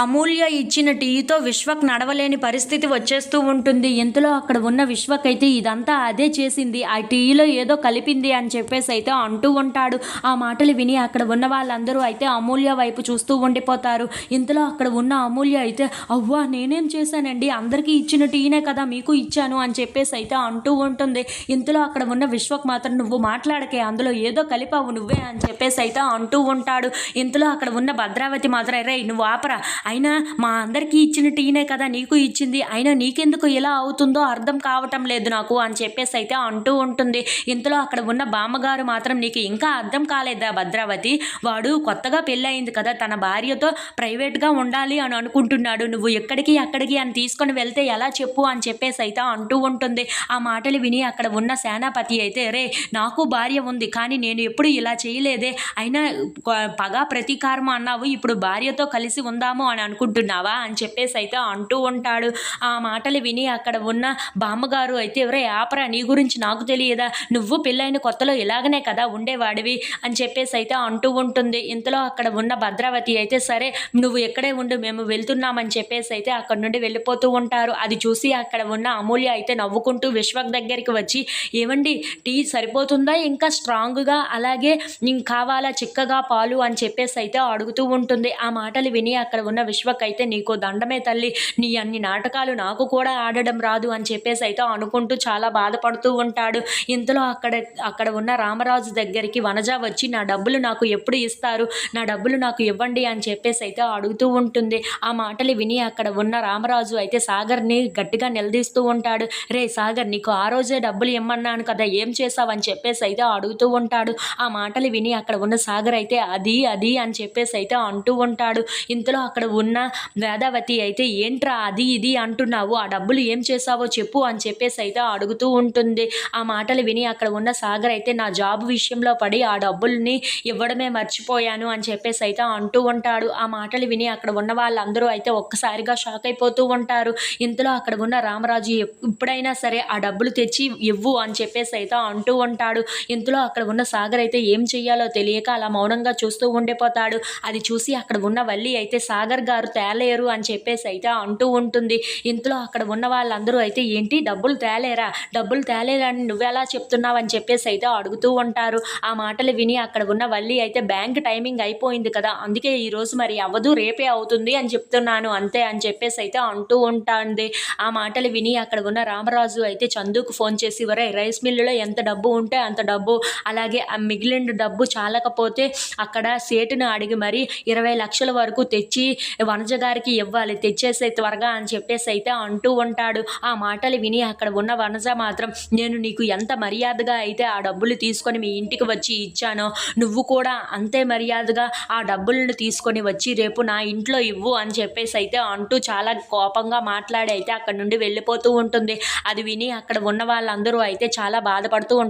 అమూల్య ఇచ్చిన టీతో విశ్వక్ నడవలేని పరిస్థితి వచ్చేస్తూ ఉంటుంది. ఇంతలో అక్కడ ఉన్న విశ్వక్ అయితే ఇదంతా అదే చేసింది. ఆ టీలో ఏదో కలిపింది అని చెప్పేసి అయితే అంటూ ఉంటాడు. ఆ మాటలు విని అక్కడ ఉన్న వాళ్ళందరూ అయితే అమూల్య వైపు చూస్తూ ఉండిపోతారు. ఇంతలో అక్కడ ఉన్న అమూల్య అయితే అవ్వా నేనేం చేశానండి? అందరికీ ఇచ్చిన టీనే కదా మీకు ఇచ్చాను అని చెప్పేసి అయితే అంటూ ఉంటుంది. ఇంతలో అక్కడ ఉన్న విశ్వక్ మాత్రం నువ్వు మాట్లాడకే అందులో ఏదో కలిపావు నువ్వే అని చెప్పేసి అయితే అంటూ ఉంటాడు. ఇంతలో అక్కడ ఉన్న భద్రావతి మాత్రం రే నువ్వు ఆపరా అయినా మా అందరికీ ఇచ్చిన టీనే కదా నీకు ఇచ్చింది. అయినా నీకెందుకు ఇలా అవుతుందో అర్థం కావటం లేదు నాకు అని చెప్పేసి అయితే అంటూ ఉంటుంది. ఇంతలో అక్కడ ఉన్న బామ్మగారు మాత్రం నీకు ఇంకా అర్థం కాలేదా భద్రావతి? వాడు కొత్తగా పెళ్ళయింది కదా తన భార్యతో ప్రైవేట్గా ఉండాలి అని అనుకుంటున్నాడు. నువ్వు ఎక్కడికి అక్కడికి అని తీసుకొని వెళ్తే ఎలా చెప్పు అని చెప్పేసి అయితే అంటూ ఉంటుంది. ఆ మాటలు విని అక్కడ ఉన్న సేనాపతి అయితే రే నాకు భార్య ఉంది కానీ నేను ఎప్పుడు ఇలా చేయలేదే. అయినా పగా ప్రతీకారం అన్నావు. ఇప్పుడు భార్యతో కలిసి ఉందాము అని అనుకుంటున్నావా అని చెప్పేసి అయితే అంటూ ఉంటాడు. ఆ మాటలు విని అక్కడ ఉన్న బామ్మగారు అయితే ఎవరే ఆపరా నీ గురించి నాకు తెలియదా? నువ్వు పెళ్ళైన కొత్తలో ఇలాగనే కదా ఉండేవాడివి? అని చెప్పేసి అయితే అంటూ ఉంటుంది. ఇంతలో అక్కడ ఉన్న భద్రావతి అయితే సరే నువ్వు ఎక్కడే ఉండు మేము వెళ్తున్నామని చెప్పేసి అయితే అక్కడ నుండి వెళ్ళిపోతూ ఉంటారు. అది చూసి అక్కడ ఉన్న అమూల్య అయితే నవ్వుకుంటూ విశ్వక్ దగ్గరికి వచ్చి ఏమండి టీ సరిపోతుందా? ఇంకా స్ట్రాంగ్గా? అలాగే కావాలా చిక్కగా పాలు? అని చెప్పేసి అయితే అడుగుతూ ఉంటుంది. ఆ మాటలు విని అక్కడ ఉన్న విశ్వకైతే నీకు దండమే తల్లి. నీ అన్ని నాటకాలు నాకు కూడా ఆడడం రాదు అని చెప్పేసి అయితే అనుకుంటూ చాలా బాధపడుతూ ఉంటాడు. ఇంతలో అక్కడ అక్కడ ఉన్న రామరాజు దగ్గరికి వనజ వచ్చి నా డబ్బులు నాకు ఎప్పుడు ఇస్తారు? నా డబ్బులు నాకు ఇవ్వండి అని చెప్పేసి అయితే అడుగుతూ ఉంటుంది. ఆ మాటలు విని అక్కడ ఉన్న రామరాజు అయితే సాగర్ని గట్టిగా నిలదీస్తూ ఉంటాడు. రే సాగర్ నీకు ఆ రోజే డబ్బులు ఇమ్మన్నాను కదా ఏం చేసావని చెప్పేసి అయితే అడుగుతూ ఉంటాడు. ఆ మాటలు విని అక్కడ ఉన్న సాగర్ అయితే అది అది అని చెప్పేసి అయితే అంటూ ఉంటాడు. ఇంతలో అక్కడ ఉన్న వేదావతి అయితే ఏంట్రా అది ఇది అంటున్నావు? ఆ డబ్బులు ఏం చేసావో చెప్పు అని చెప్పేసి అయితే అడుగుతూ ఉంటుంది. ఆ మాటలు విని అక్కడ ఉన్న సాగర్ అయితే నా జాబ్ విషయంలో పడి ఆ డబ్బుల్ని ఇవ్వడమే మర్చిపోయాను అని చెప్పేసి అయితే అంటూ ఉంటాడు. ఆ మాటలు విని అక్కడ ఉన్న వాళ్ళందరూ అయితే ఒక్కసారిగా షాక్ అయిపోతూ ఉంటారు. ఇంతలో అక్కడ ఉన్న రామరాజు ఎప్పుడైనా సరే ఆ డబ్బులు తెచ్చి ఇవ్వు అని చెప్పేసి అయితే అంటూ ఉంటాడు. ఇంతలో అక్కడ ఉన్న సాగర్ అయితే ఏం చెయ్యాలో తెలియక అలా మౌనంగా చూస్తూ ఉండిపోతాడు. అది చూసి అక్కడ ఉన్న వల్లి అయితే సాగర్ గారు తేలేరు అని చెప్పేసి అయితే అంటూ ఉంటుంది. ఇంట్లో అక్కడ ఉన్న వాళ్ళందరూ అయితే ఏంటి? డబ్బులు తేలేరా? డబ్బులు తేలేరని నువ్వెలా చెప్తున్నావు? అని చెప్పేసి అయితే అడుగుతూ ఉంటారు. ఆ మాటలు విని అక్కడ ఉన్న వల్లి అయితే బ్యాంక్ టైమింగ్ అయిపోయింది కదా అందుకే ఈరోజు మరి అవ్వదు రేపే అవుతుంది అని చెప్తున్నాను అంతే అని చెప్పేసి అయితే అంటూ ఉంటుంది. ఆ మాటలు విని అక్కడ ఉన్న రామరాజు అయితే చందుకు ఫోన్ చేసి వరే రైస్ మిల్లులో ఎంత డబ్బు ఉంటే అంత డబ్బు అలాగే ఆ మిగిలిన డబ్బు చాలకపోతే అక్కడ సేటును అడిగి మరి ఇరవై లక్షల వరకు తెచ్చి వనజ గారికి ఇవ్వాలి తెచ్చేసే త్వరగా అని చెప్పేసి అయితే అంటూ ఉంటాడు. ఆ మాటలు విని అక్కడ ఉన్న వనజ మాత్రం నేను నీకు ఎంత మర్యాదగా అయితే ఆ డబ్బులు తీసుకొని మీ ఇంటికి వచ్చి ఇచ్చానో నువ్వు కూడా అంతే మర్యాదగా ఆ డబ్బులను తీసుకొని వచ్చి రేపు నా ఇంట్లో ఇవ్వు అని చెప్పేసి అయితే అంటూ చాలా కోపంగా మాట్లాడి అయితే అక్కడ నుండి వెళ్ళిపోతూ ఉంటుంది. అది విని అక్కడ ఉన్న వాళ్ళందరూ అయితే చాలా బాధపడుతూ ఉంటారు